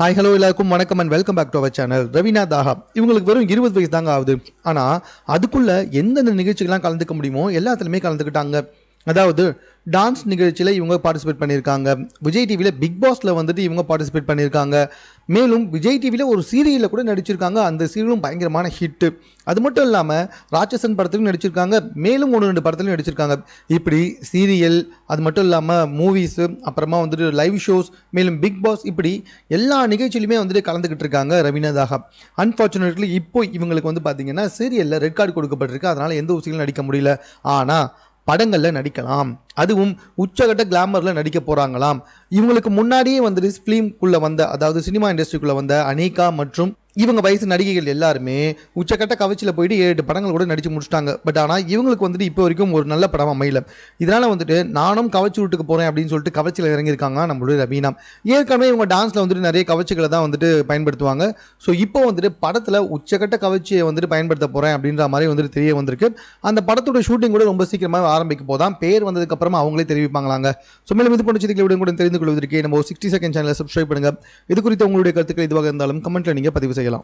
Hi hello எல்லாருக்கும் வணக்கம் and welcome back to our channel Raveena Taha இவங்களுக்கு வெறும் இருபது வயசு தாங்க ஆகுது. ஆனால் அதுக்குள்ள எந்தெந்த நிகழ்ச்சிகள்லாம் கலந்துக்க முடியுமோ எல்லாத்துலேயுமே கலந்துக்கிட்டாங்க. அதாவது டான்ஸ் நிகழ்ச்சியில் இவங்க பார்ட்டிசிபேட் பண்ணியிருக்காங்க. விஜய் டிவியில் பிக் பாஸில் வந்துட்டு இவங்க பார்ட்டிசிபேட் பண்ணியிருக்காங்க. மேலும் விஜய் டிவியில் ஒரு சீரியலில் கூட நடிச்சிருக்காங்க. அந்த சீரியலும் பயங்கரமான ஹிட்டு அது மட்டும் இல்லாமல் ராட்சசன் படத்துலையும் நடிச்சிருக்காங்க. மேலும் ஒன்று ரெண்டு படத்துலையும் நடிச்சிருக்காங்க. இப்படி சீரியல் அது மட்டும் இல்லாமல் மூவிஸு அப்புறமா வந்துட்டு லைவ் ஷோஸ் மேலும் பிக் பாஸ் இப்படி எல்லா நிகழ்ச்சியிலுமே வந்துட்டு கலந்துக்கிட்டு இருக்காங்க ரவீனா தாகா. அன்ஃபார்ச்சுனேட்லி இப்போ இவங்களுக்கு வந்து பார்த்தீங்கன்னா சீரியலில் ரெட் கார்டு கொடுக்கப்பட்டிருக்கு. அதனால் எந்த விஷயங்களும் நடிக்க முடியல. ஆனால் படங்களில் நடிக்கலாம். அதுவும் உச்சகட்ட கிளாமரில் நடிக்க போகிறாங்களாம் இவங்களுக்கு முன்னாடியே வந்துட்டு ஃபிலிம்குள்ளே வந்த அதாவது சினிமா இண்டஸ்ட்ரிக்குள்ளே வந்த அனேகா மற்றும் இவங்க வயசு நடிகைகள் எல்லாருமே உச்சக்கட்ட கவச்சியில் போயிட்டு ஏழு படங்கள் கூட நடித்து முடிச்சிட்டாங்க. பட் ஆனால் இவங்களுக்கு வந்துட்டு இப்போ வரைக்கும் ஒரு நல்ல படம் அமையல. இதனால் வந்துட்டு நானும் கவர்ச்சி வீட்டுக்கு போகிறேன் அப்படின்னு சொல்லிட்டு கவர்ச்சியில் இறங்கியிருக்காங்க நம்மளுடைய ரவீனா. ஏற்கனவே இவங்க டான்ஸில் வந்துட்டு நிறைய கவர்ச்சிகளை தான் வந்துட்டு பயன்படுத்துவாங்க. ஸோ இப்போ வந்துட்டு படத்தில் உச்சக்கட்ட கவச்சியை வந்துட்டு பயன்படுத்த போகிறேன் அப்படின்ற மாதிரி வந்துட்டு தெரிய வந்திருக்கு. அந்த படத்தோட ஷூட்டிங் கூட ரொம்ப சீக்கிரமாக ஆரம்பிக்க போதான். பேர் வந்ததுக்கப்புறமா அவங்களே தெரிவிப்பாங்களாங்க. ஸோ மேலும் இது போன்ற செய்திகளை கூட தெரிந்து கொள்வதற்கு நம்ம சிக்ஸ்டி செகண்ட் சேனலை சப்ஸ்கிரைப் பண்ணுங்கள் இது குறித்து உங்களுடைய கருத்துக்கள் இதுவாக இருந்தாலும் கமெண்ட்டில் நீங்கள் பதிவு செய்யலாம்